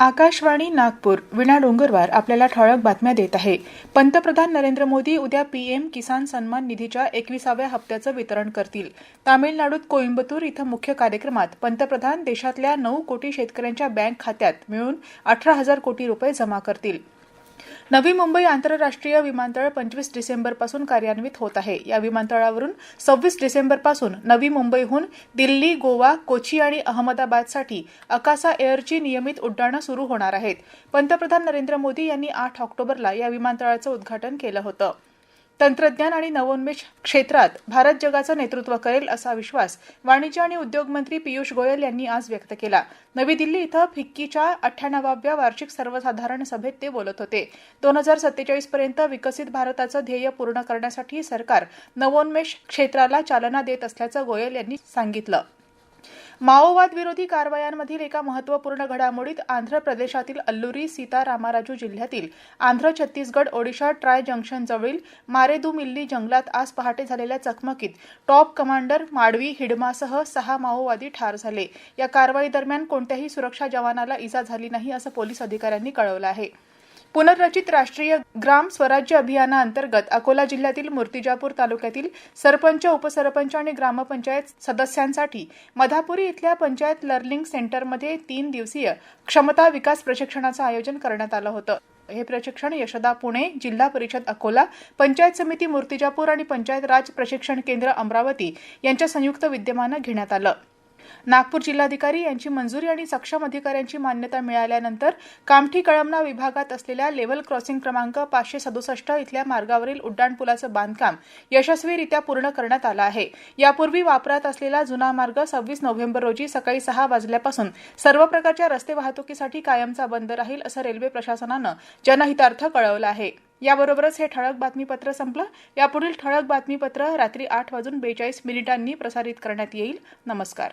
आकाशवाणी नागपूर विणा डोंगरवार आपल्याला ठळक बातम्या देत आहे. पंतप्रधान नरेंद्र मोदी उद्या पीएम किसान सन्मान निधीच्या एकविसाव्या हप्त्याचं वितरण करतील. तामिळनाडूत कोइंबतूर इथं मुख्य कार्यक्रमात पंतप्रधान देशातल्या नऊ कोटी शेतकऱ्यांच्या बँक खात्यात मिळून अठरा हजार कोटी रुपये जमा करतील. नवी मुंबई आंतरराष्ट्रीय विमानतळ पंचवीस डिसेंबरपासून कार्यान्वित होत आहे. या विमानतळावरून सव्वीस डिसेंबरपासून नवी मुंबईहून दिल्ली गोवा कोची आणि अहमदाबादसाठी अकासा एअरची नियमित उड्डाणं सुरू होणार आहेत. पंतप्रधान नरेंद्र मोदी यांनी आठ ऑक्टोबरला या विमानतळाचं उद्घाटन केलं होतं. तंत्रज्ञान आणि नवोन्मेष क्षेत्रात भारत जगाचं नेतृत्व करेल असा विश्वास वाणिज्य आणि उद्योग मंत्री पियुष गोयल यांनी आज व्यक्त केला. नवी दिल्ली इथं फिक्कीच्या अठ्ठ्याण्णवाव्या वार्षिक सर्वसाधारण सभेत ते बोलत होते. दोन हजार सत्तेचाळीस पर्यंत विकसित भारताचं ध्येय पूर्ण करण्यासाठी सरकार नवोन्मेष क्षेत्राला चालना देत असल्याचं गोयल यांनी सांगितलं. माओवाद विरोधी कारवायांमधील एका महत्त्वपूर्ण घडामोडीत आंध्र प्रदेशातील अल्लुरी सीतारामाराजू जिल्ह्यातील आंध्र छत्तीसगड ओडिशा ट्राय जंक्शन जवळील मारेदुमिल्ली जंगलात आज पहाटे झालेल्या चकमकीत टॉप कमांडर माडवी हिडमासह सहा माओवादी ठार झाले. या कारवाई दरम्यान कोणत्याही सुरक्षा जवानाला इजा झाली नाही असं पोलीस अधिकाऱ्यांनी कळवलं आहे. पुनर्रचित राष्ट्रीय ग्राम स्वराज्य अभियानाअंतर्गत अकोला जिल्ह्यातील मूर्तिजापूर तालुक्यातील सरपंच उपसरपंच आणि ग्रामपंचायत सदस्यांसाठी मधापुरी इथल्या पंचायत लर्निंग सेंटरमध्ये तीन दिवसीय क्षमता विकास प्रशिक्षणाचं आयोजन करण्यात आलं होतं. हे प्रशिक्षण यशदा पुणे जिल्हा परिषद अकोला पंचायत समिती मूर्तिजापूर आणि पंचायत राज प्रशिक्षण केंद्र अमरावती यांच्या संयुक्त विद्यमानं घेण्यात आलं. नागपूर जिल्हाधिकारी यांची मंजुरी आणि सक्षम अधिकाऱ्यांची मान्यता मिळाल्यानंतर कामठी कळमना विभागात असलेल्या लेव्हल क्रॉसिंग क्रमांक पाचशे सदुसष्ट इथल्या मार्गावरील उड्डाणपुलाचं बांधकाम यशस्वीरित्या पूर्ण करण्यात आलं आहे. यापूर्वी वापरात असलेला जुना मार्ग सव्वीस नोव्हेंबर रोजी सकाळी सहा वाजल्यापासून सर्व प्रकारच्या रस्ते वाहतुकीसाठी कायमचा बंद राहील असं रेल्वे प्रशासनानं जनहितार्थ कळवलं आहे. याबरोबरच हे ठळक बातमीपत्र संपलं. यापुढील ठळक बातमीपत्र रात्री आठ वाजून बेचाळीस मिनिटांनी प्रसारित करण्यात येईल. नमस्कार.